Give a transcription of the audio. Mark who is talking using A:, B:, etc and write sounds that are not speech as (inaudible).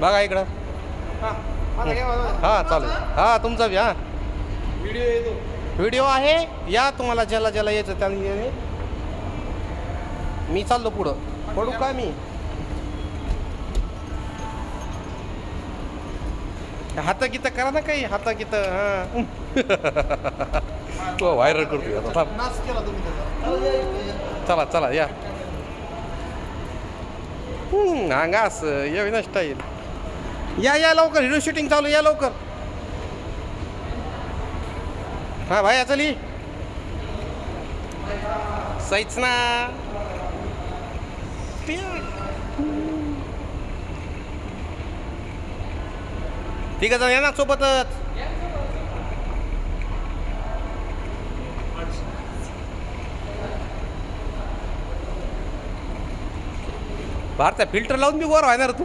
A: बघा इकडं. हा चालेल. हा तुमचा बी हा.
B: व्हिडिओ येतो
A: व्हिडिओ आहे या तुम्हाला ज्याला ज्याला यायचं त्याला मी चाललो पुढं. पडू का मी? हात गीत करा ना काही हात गीत हा. (laughs) तो व्हायरल
B: करतो
A: चला चला या. हम्म, अंगा असं ये या या लवकर हिरो शूटिंग चालू या लवकर. हा भाई चली. सहीच ना ठीक आहे या ना सोबतच. भारता फिल्टर लावून बी वर व्हायणार तू.